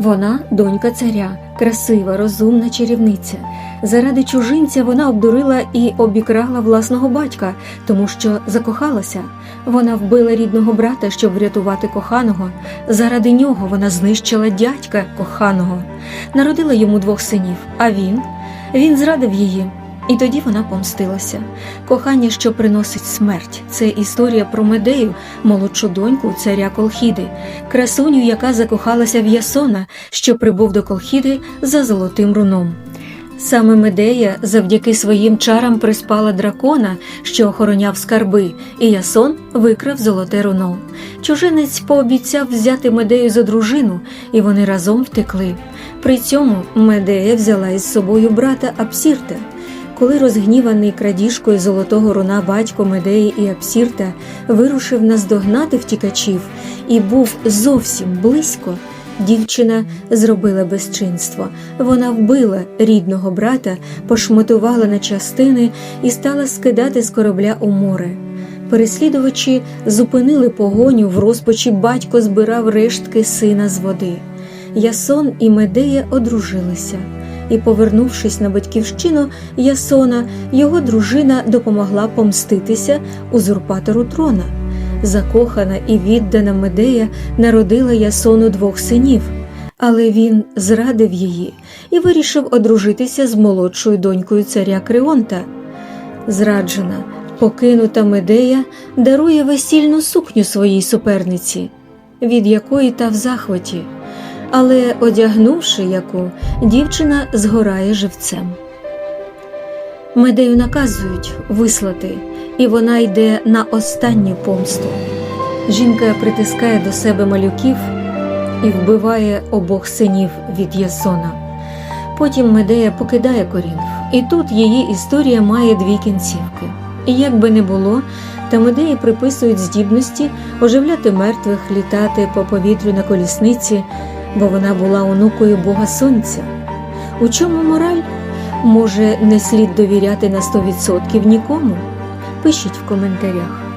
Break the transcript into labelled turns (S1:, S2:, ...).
S1: Вона донька царя, красива, розумна чарівниця. Заради чужинця вона обдурила і обікрала власного батька, тому що закохалася. Вона вбила рідного брата, щоб врятувати коханого. Заради нього вона знищила дядька коханого, народила йому двох синів. А він? Він зрадив її. І тоді вона помстилася. Кохання, що приносить смерть, це історія про Медею, молодшу доньку царя Колхіди, красуню, яка закохалася в Ясона, що прибув до Колхіди за золотим руном. Саме Медея завдяки своїм чарам приспала дракона, що охороняв скарби, і Ясон викрав золоте руно. Чужинець пообіцяв взяти Медею за дружину, і вони разом втекли. При цьому Медея взяла із собою брата Апсірта. Коли розгніваний крадіжкою золотого руна батько Медеї і Апсірта вирушив наздогнати втікачів і був зовсім близько, дівчина зробила безчинство. Вона вбила рідного брата, пошматувала на частини і стала скидати з корабля у море. Переслідувачі зупинили погоню в розпачі батько збирав рештки сина з води. Ясон і Медея одружилися і, повернувшись на батьківщину Ясона, його дружина допомогла помститися узурпатору трона. Закохана і віддана Медея народила Ясону двох синів, але він зрадив її і вирішив одружитися з молодшою донькою царя Креонта. Зраджена, покинута Медея дарує весільну сукню своїй суперниці, від якої та в захваті але одягнувши яку, дівчина згорає живцем. Медею наказують вислати, і вона йде на останню помсту. Жінка притискає до себе малюків і вбиває обох синів від Ясона. Потім Медея покидає Корінф, і тут її історія має дві кінцівки. І як би не було, та Медеї приписують здібності оживляти мертвих, літати по повітрю на колісниці бо вона була онукою Бога Сонця. У чому мораль? Може, не слід довіряти на 100% нікому? Пишіть в коментарях.